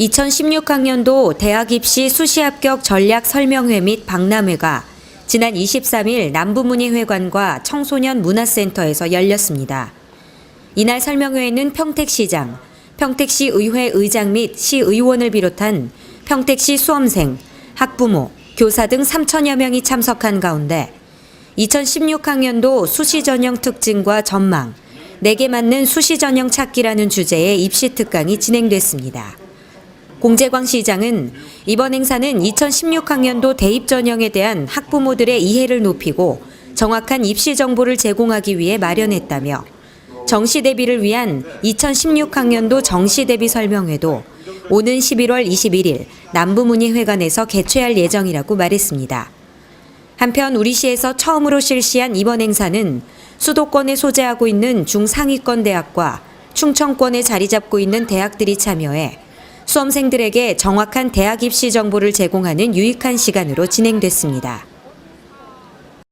2016학년도 대학 입시 수시 합격 전략 설명회 및 박람회가 지난 23일 남부문의회관과 청소년 문화센터에서 열렸습니다. 이날 설명회에는 평택시장, 평택시 의회 의장 및 시의원을 비롯한 평택시 수험생, 학부모, 교사 등 3천여 명이 참석한 가운데 2016학년도 수시 전형 특징과 전망, 내게 맞는 수시 전형 찾기라는 주제의 입시 특강이 진행됐습니다. 공재광 시장은 이번 행사는 2016학년도 대입 전형에 대한 학부모들의 이해를 높이고 정확한 입시 정보를 제공하기 위해 마련했다며 정시 대비를 위한 2016학년도 정시 대비 설명회도 오는 11월 21일 남부문의회관에서 개최할 예정이라고 말했습니다. 한편 우리시에서 처음으로 실시한 이번 행사는 수도권에 소재하고 있는 중상위권 대학과 충청권에 자리 잡고 있는 대학들이 참여해 수험생들에게 정확한 대학 입시 정보를 제공하는 유익한 시간으로 진행됐습니다.